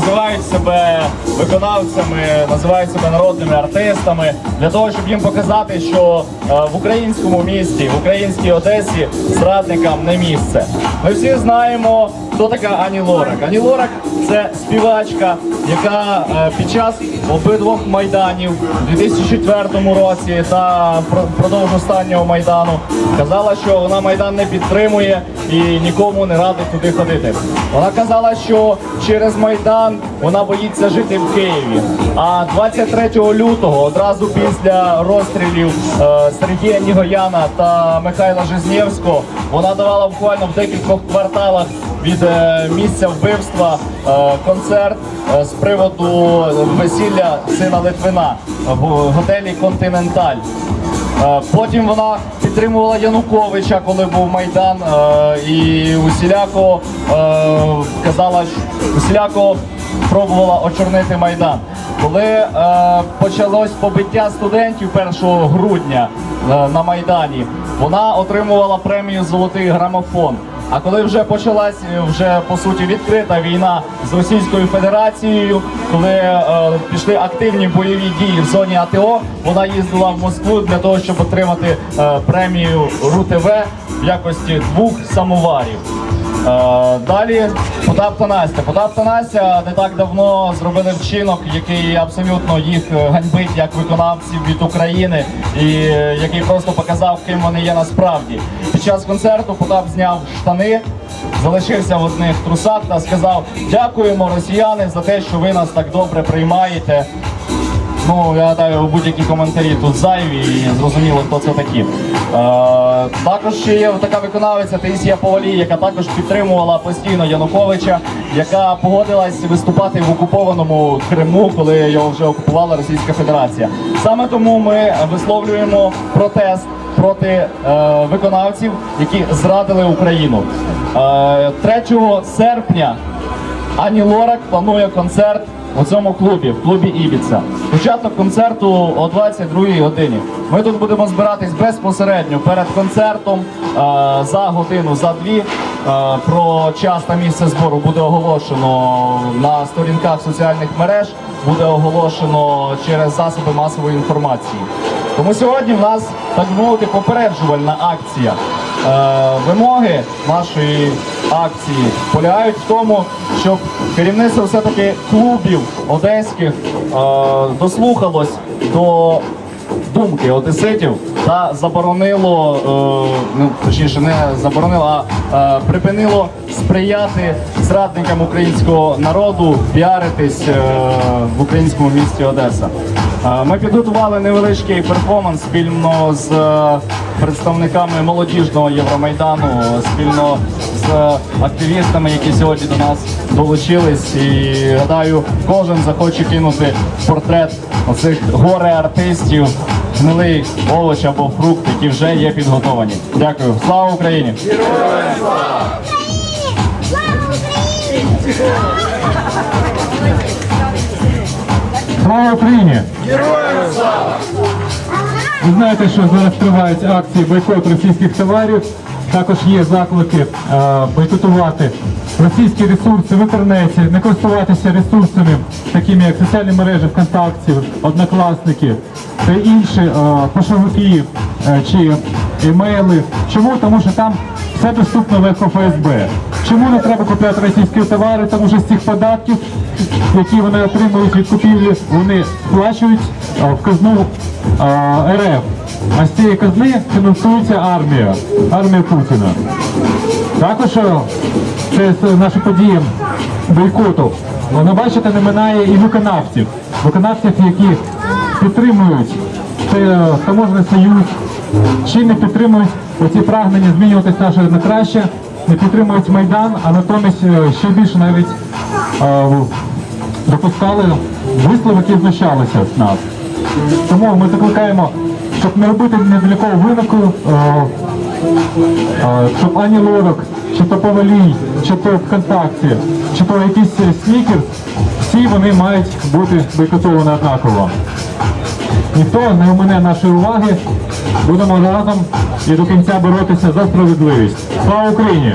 називають себе виконавцями, називають себе народними артистами для того, щоб їм показати, що е, в українському місті, в українській Одесі зрадникам не місце. Ми всі знаємо, хто така Ані Лорак. Ані Лорак це співачка, яка е, під час обидвох майданів у 2004 році та про- впродовж останнього майдану казала, що вона майдан не підтримує і нікому не радить туди ходити. Вона казала, що через майдан вона боїться жити в Києві. А 23 лютого, одразу після розстрілів е, Сергія Нігояна та Михайла Жизнєвського, вона давала буквально в декількох кварталах від е, місця вбивства е, концерт з приводу весілля сина Литвина в готелі Континенталь. Потім вона підтримувала Януковича, коли був майдан, і усіляко казала, що усіляко пробувала очорнити майдан. Коли е, почалось побиття студентів 1 грудня е, на майдані, вона отримувала премію Золотий грамофон. А коли вже почалась е, вже по суті відкрита війна з Російською Федерацією, коли е, пішли активні бойові дії в зоні АТО, вона їздила в Москву для того, щоб отримати е, премію РУ-ТВ в якості двох самоварів. Е, Далі Потап та Настя. Потап Настя не так давно зробили вчинок, який абсолютно їх е, ганьбить як виконавців від України, і е, який просто показав, ким вони є насправді. Під час концерту Потап зняв штани, залишився в одних трусах та сказав: Дякуємо, росіяни, за те, що ви нас так добре приймаєте. Ну, я гадаю, будь-які коментарі тут зайві і зрозуміло, хто це такі. Е, також ще є така виконавиця Таїсія Повалій, яка також підтримувала постійно Януковича, яка погодилась виступати в окупованому Криму, коли його вже окупувала Російська Федерація. Саме тому ми висловлюємо протест проти е, виконавців, які зрадили Україну. Е, 3 серпня Ані Лорак планує концерт у цьому клубі, в клубі Ібіца. Початок концерту о 22 годині. Ми тут будемо збиратись безпосередньо перед концертом е, за годину, за дві. Е, про час та місце збору буде оголошено на сторінках соціальних мереж, буде оголошено через засоби масової інформації. Тому сьогодні в нас, так би мовити, попереджувальна акція. Е, вимоги нашої акції. Полягають в тому, щоб керівництво все-таки клубів одеських е, дослухалось до думки одеситів та заборонило, е, ну точніше, не заборонило, а е, припинило сприяти зрадникам українського народу піаритись е, в українському місті Одеса. Ми підготували невеличкий перформанс спільно з представниками молодіжного Євромайдану, спільно з активістами, які сьогодні до нас долучились. І гадаю, кожен захоче кинути портрет оцих горе артистів, гнилий овоч або фрукт, які вже є підготовані. Дякую. Слава Україні! Слава Україні! Ви знаєте, що зараз тривають акції бойкот російських товарів. Також є заклики е, бойкотувати російські ресурси в інтернеті, не користуватися ресурсами, такими як соціальні мережі ВКонтакті, Однокласники та інші е, пошовики е, чи емейли. Чому? Тому що там все доступно легко ФСБ. Чому не треба купляти російські товари? Тому що з цих податків, які вони отримують від купівлі, вони сплачують е, в казну РФ. А з цієї казни фінансується армія, армія Путіна. Також це наші події бойкоту. Воно, бачите, не минає і виконавців. Виконавців, які підтримують це е, таможний союз, чи не підтримують оці прагнення змінюватися наше на краще, не підтримують Майдан, а натомість е, ще більше навіть е, допускали вислови, які знущалися з нас. Тому ми закликаємо, щоб не робити ні для кого винику, щоб ані лорок, чи то повалій, чи то ВКонтакті, чи то якийсь снікерс, всі вони мають бути бойкотовані однаково. Ніхто не умине нашої уваги. Будемо разом і до кінця боротися за справедливість. Слава Україні!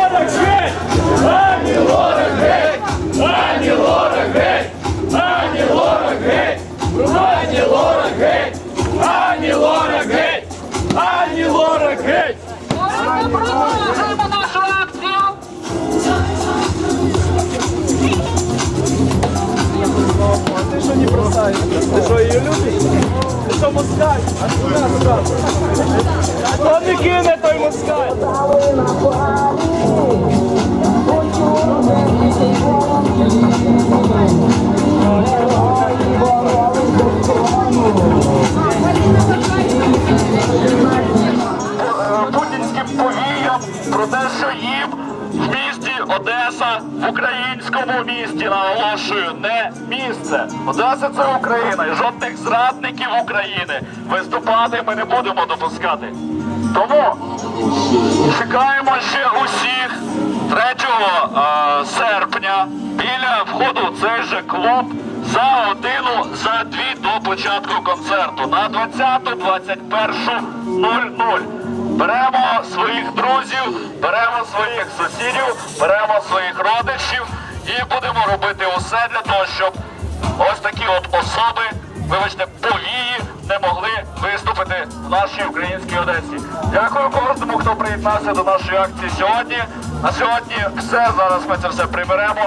москаль? путінським повіям про те, що їм в місті Одеса, в українському місті, наголошую, не місце. Одеса це Україна, і жодних зрадників України виступати ми не будемо допускати. Тому чекаємо ще усіх 3 е, серпня біля входу в цей же клуб за годину, за дві до початку концерту на 20.21.00. Беремо своїх друзів, беремо своїх сусідів, беремо своїх родичів і будемо робити усе для того, щоб ось такі от особи, вибачте, повії не могли виступити в нашій українській Одесі. Дякую кожному, хто приєднався до нашої акції сьогодні. На сьогодні все. Зараз ми це все приберемо.